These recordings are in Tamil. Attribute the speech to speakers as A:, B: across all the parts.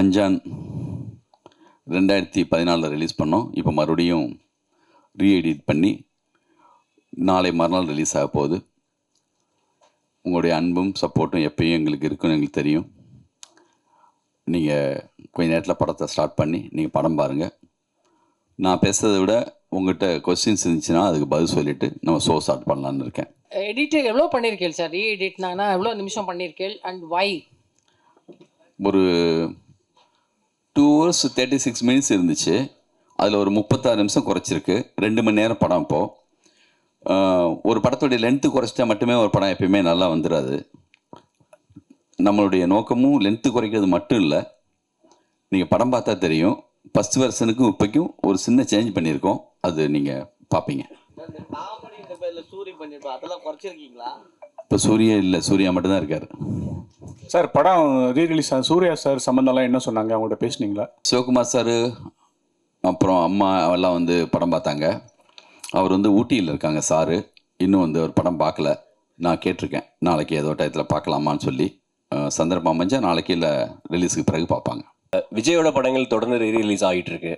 A: அஞ்சான் ரெண்டாயிரத்தி பதினாலில் ரிலீஸ் பண்ணோம். இப்போ மறுபடியும் ரீஎடிட் பண்ணி நாளை மறுநாள் ரிலீஸ் ஆக போகுது. உங்களுடைய அன்பும் சப்போர்ட்டும் எப்பயும் எங்களுக்கு இருக்குன்னு எங்களுக்கு தெரியும். நீங்கள் கொஞ்ச நேரத்தில் படத்தை ஸ்டார்ட் பண்ணி நீங்கள் படம் பாருங்கள் நான் பேசுறதை விட உங்கள்கிட்ட கொஸ்டின்ஸ் இருந்துச்சுன்னா அதுக்கு பதில் சொல்லிவிட்டு நம்ம ஷோ ஸ்டார்ட் பண்ணலான்னு இருக்கேன்.
B: எடிட் எவ்வளோ பண்ணியிருக்கேள் சார் ரீ எடிட்னா எவ்வளோ நிமிஷம் பண்ணியிருக்கேள் அண்ட் வை
A: ஒரு two hours thirty six minutes இருந்துச்சு. அதில் ஒரு முப்பத்தாறு நிமிஷம் குறைச்சிருக்கு. ரெண்டு மணி நேரம் படம் இப்போது ஒரு படத்துடைய லென்த்து குறைச்சிட்டா மட்டுமே ஒரு படம் எப்பயுமே நல்லா வந்துடாது நம்மளுடைய நோக்கமும் லென்த்து குறைக்கிறது மட்டும் இல்லை. நீங்கள் படம் பார்த்தா தெரியும். ஃபஸ்ட் வெர்ஷனுக்கும் இப்போக்கும் ஒரு சின்ன சேஞ்ச் பண்ணியிருக்கோம். அது நீங்கள் பார்ப்பீங்க. இப்போ சூர்யா இல்லை. சூர்யா மட்டும்தான் இருக்கார்.
C: சார் படம் ரீ ரிலீஸ் சூர்யா சார் சம்மந்தம்லாம் என்ன சொன்னாங்க? அவங்கள்ட்ட பேசுனீங்களா?
A: சிவகுமார் சார் அப்புறம் அம்மா எல்லாம் வந்து படம் பார்த்தாங்க. அவர் வந்து ஊட்டியில் இருக்காங்க சாரு. இன்னும் வந்து அவர் படம் பார்க்கல. நான் கேட்டிருக்கேன். நாளைக்கு ஏதோ டயத்தில் பார்க்கலாமான்னு சொல்லி. சந்தர்ப்பம் அமைஞ்சா நாளைக்கு இல்லை ரிலீஸுக்கு பிறகு பார்ப்பாங்க.
D: விஜயோட படங்கள் தொடர்ந்து ரீ ரிலீஸ் ஆகிட்டு இருக்கு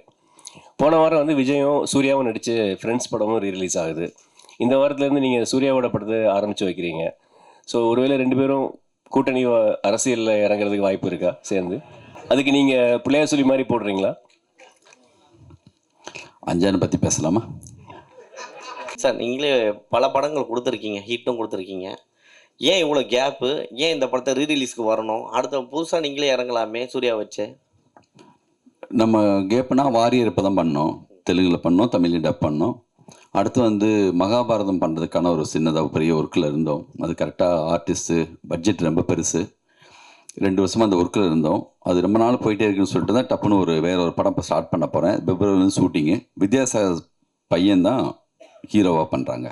D: போன வாரம் வந்து விஜயும் சூர்யாவும் நடிச்சு ஃப்ரெண்ட்ஸ் படமும் ரீ ரிலீஸ் ஆகுது. இந்த வாரத்துலேருந்து நீங்கள் சூர்யாவோட படத்தை ஆரம்பித்து வைக்கிறீங்க. ஸோ ஒருவேளை ரெண்டு பேரும் கூட்டணி அரசியல்ல இறங்குறதுக்கு வாய்ப்பு இருக்கா? சேர்ந்து. அதுக்கு நீங்கள் பிள்ளையார் சொல்லி மாதிரி போடுறீங்களா?
A: அஞ்சானை பற்றி பேசலாமா?
E: சார் நீங்களே பல படங்கள் கொடுத்துருக்கீங்க ஹிட்டும் கொடுத்துருக்கீங்க. ஏன் இவ்வளோ கேப்பு ஏன் இந்த படத்தை ரீரிலீஸ்க்கு வரணும்? அடுத்த புதுசாக நீங்களே இறங்கலாமே சூர்யா வச்சு.
A: நம்ம கேப்னா வாரியர் இப்போ தான் பண்ணோம் தெலுங்கில் பண்ணோம் தமிழில் டப் பண்ணோம். அடுத்து வந்து மகாபாரதம் பண்ணுறதுக்கான ஒரு சின்னதாக பெரிய ஒர்க்கில் இருந்தோம். அது கரெக்டாக ஆர்டிஸ்ட்டு பட்ஜெட் ரொம்ப பெருசு. ரெண்டு வருஷமாக அந்த ஒர்க்கில் இருந்தோம். அது ரொம்ப நாள் போயிட்டே இருக்குன்னு சொல்லிட்டு தான் டப்புன்னு ஒரு வேற ஒரு படம் இப்போ ஸ்டார்ட் பண்ண போகிறேன் பிப்ரவரிலேருந்து ஷூட்டிங்கு வித்யாசாகர் பையன் தான் ஹீரோவாக பண்ணுறாங்க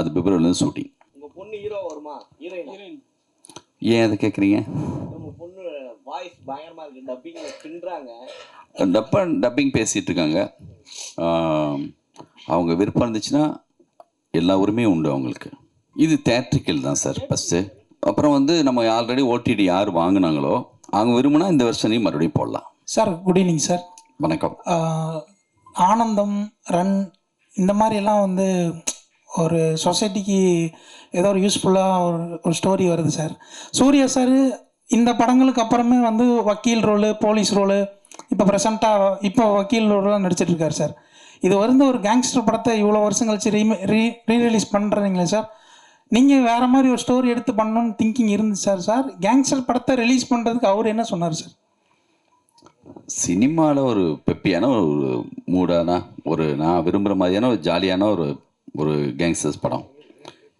A: அது பிப்ரவரிலேருந்து ஷூட்டிங்
E: உங்கள் பொண்ணு ஹீரோ வருமா? ஹீரோயின்
A: ஏன் அதை கேட்குறீங்க
E: உங்கள் பொண்ணு வாய்ஸ் பயங்கரமாக இருக்குது டப்பிங்கில் பின்னுறாங்க.
A: டப்ப டப்பிங் பேசிகிட்டு இருக்காங்க. அவங்க விருப்பம் இருந்துச்சுன்னா எல்லா உரிமையும் உண்டு அவங்களுக்கு. இது தேட்ரிக்கல் தான் சார் ஃபஸ்ட்டு அப்புறம் வந்து நம்ம ஆல்ரெடி ஓடிடி யார் வாங்கினாங்களோ அவங்க விரும்பினா இந்த வருஷனையும் மறுபடியும் போடலாம்.
F: சார் குட் ஈவினிங் சார்
A: வணக்கம்.
F: ஆனந்தம் ரன் இந்த மாதிரி எல்லாம் வந்து ஒரு சொசைட்டிக்கு ஏதோ ஒரு யூஸ்ஃபுல்லாக ஒரு ஒரு ஸ்டோரி வருது சார் சூர்யா சார் இந்த படங்களுக்கு அப்புறமே வந்து வக்கீல் ரோலு போலீஸ் ரோலு இப்போ ப்ரெசண்ட்டாக இப்போ வக்கீல் ரோலாம் நடிச்சிட்டு இருக்காரு சார் இது வந்து ஒரு கேங்ஸ்டர் படத்தை இவ்வளோ வருஷம் கழிச்சு ரீ ரீ ரீரிலீஸ் பண்ணுறீங்களே சார் நீங்கள் வேறு மாதிரி ஒரு ஸ்டோரி எடுத்து பண்ணணும்னு திங்கிங் இருந்துச்சு சார் சார் கேங்ஸ்டர் படத்தை ரிலீஸ் பண்ணுறதுக்கு அவர் என்ன சொன்னார் சார்
A: சினிமாவில் ஒரு பெப்பியான ஒரு மூடான ஒரு நான் விரும்புகிற மாதிரியான ஒரு ஜாலியான ஒரு ஒரு கேங்ஸ்டர்ஸ் படம்.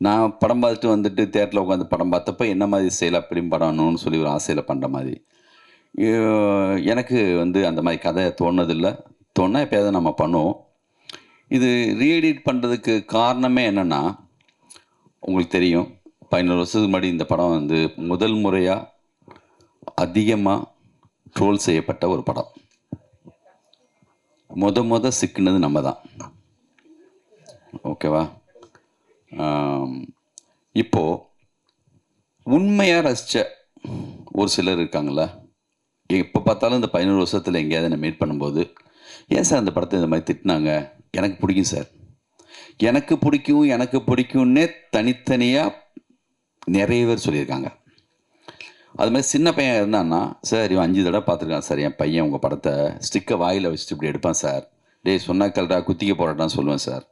A: நான் படம் பார்த்துட்டு வந்துட்டு தேட்டரில் உட்காந்து படம் பார்த்தப்ப என்ன மாதிரி ஸ்டைலாக ஃபிலிம் படணும்னு சொல்லி ஒரு ஆசையில் பண்ணுற மாதிரி. எனக்கு வந்து அந்த மாதிரி கதை தோணுதில்லை தோணுனா எப்போயாவது நம்ம பண்ணுவோம். இது ரீஎடிட் பண்ணுறதுக்கு காரணமே என்னென்னா உங்களுக்கு தெரியும் பதினோரு வருஷத்துக்கு முன்னாடி இந்த படம் வந்து முதல் முறையாக அதிகமாக ட்ரோல் செய்யப்பட்ட ஒரு படம். முத முத சிக்கினது நம்ம தான் ஓகேவா இப்போது உண்மையாக ரசித்த ஒரு சிலர் இருக்காங்களா எப்போ பார்த்தாலும் இந்த பதினோரு வருஷத்தில் எங்கேயாவது என்ன மீட் பண்ணும்போது ஏன் சார் அந்த படத்தை இந்த மாதிரி திட்டினாங்க? எனக்கு பிடிக்கும் சார். எனக்கு பிடிக்கும் எனக்கு பிடிக்கும்னே தனித்தனியாக நிறைய பேர் சொல்லியிருக்காங்க. அது மாதிரி சின்ன பையன் இருந்தான்னா சார் இவன் அஞ்சு தடவை பார்த்துருக்கான் சார் என் பையன் உங்கள் படத்தை ஸ்டிக்கை வாயில் வச்சுட்டு இப்படி எடுப்பான் சார். டேய் சொன்னா கல்டா குத்திக்க போராட்டான்னு சொல்லுவேன் சார்.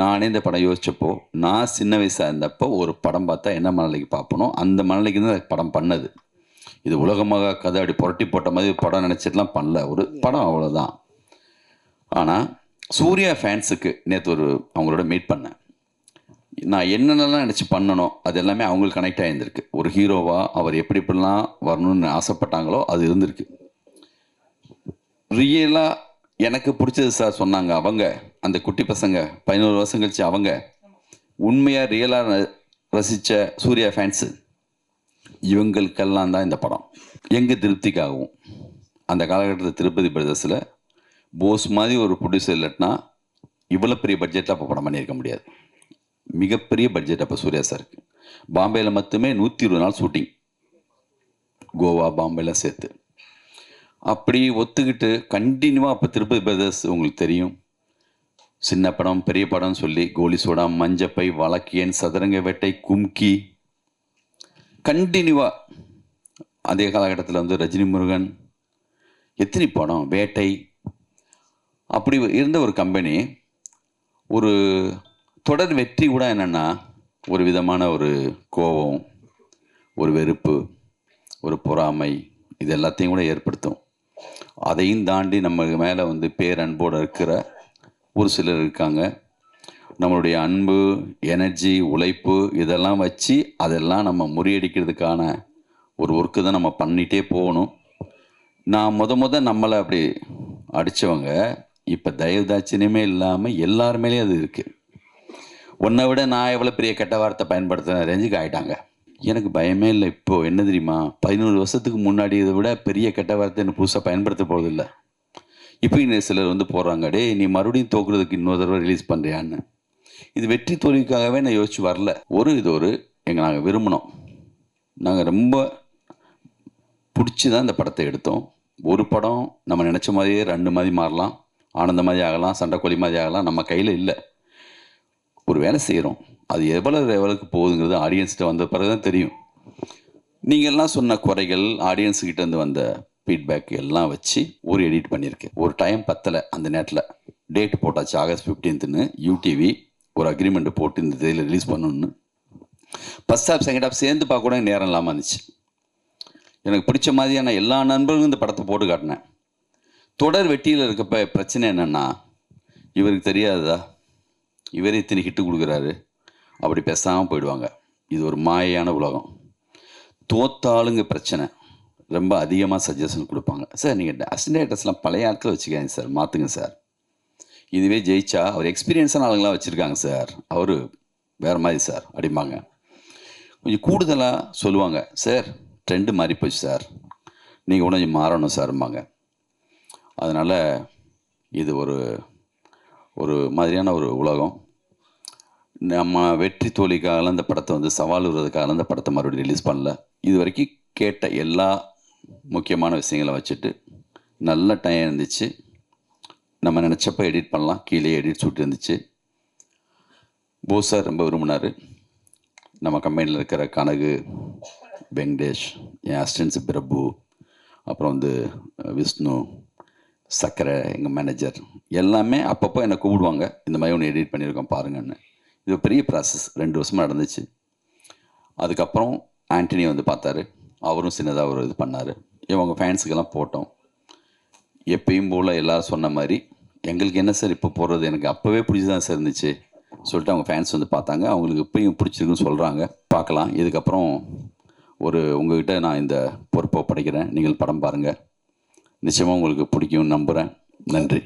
A: நானே இந்த படம் யோசித்தப்போ நான் சின்ன வயசாக இருந்தப்போ ஒரு படம் பார்த்தா என்ன மனநிலைக்கு பார்ப்பனோ அந்த மனநிலைக்கு தான் படம் பண்ணது. இது உலகமாக கதை அப்படி புரட்டி போட்ட மாதிரி படம் நினச்சிட்டுலாம் பண்ணல. ஒரு படம் அவ்வளோதான் ஆனால் சூர்யா ஃபேன்ஸுக்கு நேற்று ஒரு அவங்களோட மீட் பண்ணேன். நான் என்னென்னலாம் நினச்சி பண்ணணும் அது எல்லாமே அவங்களுக்கு கனெக்ட் ஆகியிருந்திருக்கு ஒரு ஹீரோவாக அவர் எப்படி எப்படிலாம் வரணும்னு ஆசைப்பட்டாங்களோ அது இருந்திருக்கு. ரியலாக எனக்கு பிடிச்சது சார் சொன்னாங்க அவங்க அந்த குட்டி பசங்க பதினோரு வருஷம் கழிச்சு அவங்க உண்மையாக ரியலாக ரசித்த சூர்யா ஃபேன்ஸு இவங்களுக்கெல்லாம் தான் இந்த படம். எங்கள் திருப்திக்காகவும். அந்த காலகட்டத்தில் திருப்பதி பிரதர்ஸில் போஸ் மாதிரி ஒரு ப்ரொடியூசர் இல்லைன்னா இவ்வளோ பெரிய பட்ஜெட்டில் அப்போ படம் பண்ணியிருக்க முடியாது. மிகப்பெரிய பட்ஜெட் அப்போ சூர்யா சாருக்கு பாம்பேயில் மட்டுமே நூற்றி இருபது நாள் ஷூட்டிங் கோவா பாம்பேலாம் சேர்த்து. அப்படி ஒத்துக்கிட்டு கண்டினியூவாக அப்போ திருப்பதி பிரதர்ஸ் உங்களுக்கு தெரியும். சின்ன படம் பெரிய படம் சொல்லி கோலி சோடா மஞ்சப்பை வழக்கியன் சதுரங்க வேட்டை கும்கி. கண்டினியூவாக அதே காலகட்டத்தில் வந்து ரஜினி முருகன் எத்தனை படம்? வேட்டை அப்படி இருந்த ஒரு கம்பெனி ஒரு தொடர் வெற்றி கூட என்னென்னா ஒரு விதமான ஒரு கோபம் ஒரு வெறுப்பு ஒரு பொறாமை இது எல்லாத்தையும் கூட ஏற்படுத்தும். அதையும் தாண்டி நம்ம மேலே வந்து பேரன்போடு இருக்கிற ஒரு சிலர் இருக்காங்க. நம்மளுடைய அன்பு எனர்ஜி உழைப்பு இதெல்லாம் வச்சு அதெல்லாம் நம்ம முறியடிக்கிறதுக்கான ஒரு ஒர்க்கு தான் நம்ம பண்ணிகிட்டே போகணும். நான் முத முத நம்மளை அப்படி அடித்தவங்க இப்போ தயவு தாட்சியமே இல்லாமல் எல்லார் மேலேயும் அது இருக்குது உன்னை விட நான் எவ்வளோ பெரிய கெட்ட வார்த்தை பயன்படுத்துகிற ரேஞ்சுக்கு ஆயிட்டாங்க. எனக்கு பயமே இல்லை இப்போது என்ன தெரியுமா? பதினோரு வருஷத்துக்கு முன்னாடி இதை விட பெரிய கெட்ட வார்த்தை என்ன புதுசாக பயன்படுத்த போகிறதில்ல இப்போ இன்னும் சிலர் வந்து போகிறாங்க டே நீ மறுபடியும் தோக்குறதுக்கு இன்னொரு தடவை ரிலீஸ் பண்ணுறியான்னு இது வெற்றி தோல்விக்காகவே நான் யோசிச்சு வரல. ஒரு இது ஒரு எங்கள் நாங்கள் விரும்பினோம். நாங்கள் ரொம்ப பிடிச்சி தான் இந்த படத்தை எடுத்தோம். ஒரு படம் நம்ம நினச்ச மாதிரியே ரெண்டு மாதிரி மாறலாம். ஆனந்த மாதிரி ஆகலாம் சண்டைக்கோழி மாதிரி ஆகலாம் நம்ம கையில் இல்லை. ஒரு வேலை செய்கிறோம் அது எவ்வளோ லெவலுக்கு போகுதுங்கிறது ஆடியன்ஸ்கிட்ட வந்த பிறகு தான் தெரியும். நீங்கள்லாம் சொன்ன குறைகள் ஆடியன்ஸுக்கிட்டேருந்து வந்த ஃபீட்பேக் எல்லாம் வச்சு ஒரு எடிட் பண்ணியிருக்கேன். ஒரு டைம் பத்தலை அந்த நேரத்தில். டேட் போட்டாச்சு ஆகஸ்ட் ஃபிஃப்டீன்த்துன்னு யூடிவி ஒரு அக்ரிமெண்ட் போட்டு இந்த இதில் ரிலீஸ் பண்ணணும்னு. ஃபஸ்ட் ஹாஃப் செகண்ட் ஹாஃப் சேர்ந்து பார்க்க கூட நேரம் இல்லாமல் இருந்துச்சு. எனக்கு பிடிச்ச மாதிரியான எல்லா நண்பர்களும் இந்த படத்தை போட்டு காட்டினேன். தொடர் வெட்டியில் இருக்கப்ப பிரச்சனை என்னென்னா இவருக்கு தெரியாததா? இவரே இத்தனை ஹிட்டு கொடுக்குறாரு. அப்படி பேசாமல் போயிடுவாங்க. இது ஒரு மாயையான உலகம். தோத்தாளுங்க பிரச்சனை. ரொம்ப அதிகமாக சஜஷன் கொடுப்பாங்க. சார் நீங்கள் அசிஸ்டன்டேட்டர்ஸ்லாம் பழைய ஆட்களை வச்சுக்காங்க சார் மாற்றுங்க சார் இதுவே ஜெயிச்சா அவர் எக்ஸ்பீரியன்ஸான ஆளுங்களாம் வச்சுருக்காங்க சார் அவர் வேறு மாதிரி சார் அப்படிம்பாங்க கொஞ்சம் கூடுதலாக சொல்லுவாங்க சார் ட்ரெண்டு மாறி போச்சு சார் நீங்கள் கொஞ்சம் மாறணும் சார்ம்பாங்க அதனால் இது ஒரு ஒரு மாதிரியான ஒரு உலகம். நம்ம வெற்றி தோழிக்காக அந்த படத்தை வந்து சவால் விடுறதுக்காக அந்த படத்தை மறுபடியும் ரிலீஸ் பண்ணல. இது வரைக்கும் கேட்ட எல்லா முக்கியமான விஷயங்களை வச்சுட்டு நல்ல டைம் இருந்துச்சு. நம்ம நினச்சப்போ எடிட் பண்ணலாம். கீழே எடிட் சுட்டு இருந்துச்சு. போஸ் சார் ரொம்ப விரும்பினார். நம்ம கம்பெனியில் இருக்கிற கனகு வெங்கடேஷ் என் அசிஸ்டன்ஸ் பிரபு அப்புறம் வந்து விஷ்ணு சக்கரை எங்கள் மேனேஜர் எல்லாமே அப்பப்போ என்னை கூப்பிடுவாங்க. இந்த மாதிரி ஒன்று எடிட் பண்ணியிருக்கோம் பாருங்கன்னு. இது பெரிய ப்ராசஸ் ரெண்டு வருஷமாக நடந்துச்சு. அதுக்கப்புறம் ஆண்டனி வந்து பார்த்தாரு. அவரும் சின்னதாக ஒரு இது பண்ணார். இவங்க ஃபேன்ஸுக்கெல்லாம் போட்டோம். எப்பயும் போல் எல்லோரும் சொன்ன மாதிரி எங்களுக்கு என்ன சார் இப்போ போடுறது? எனக்கு அப்போவே பிடிச்சதான் சார் இருந்துச்சு. சொல்லிட்டு அவங்க ஃபேன்ஸ் வந்து பார்த்தாங்க. அவங்களுக்கு இப்பயும் பிடிச்சிருக்குன்னு சொல்கிறாங்க பார்க்கலாம். இதுக்கப்புறம் ஒரு உங்ககிட்ட நான் இந்த பொறுப்பை படைக்கிறேன் நீங்கள் படம் பாருங்கள் நிச்சயமாக உங்களுக்கு பிடிக்கும்னு நம்புகிறேன் நன்றி.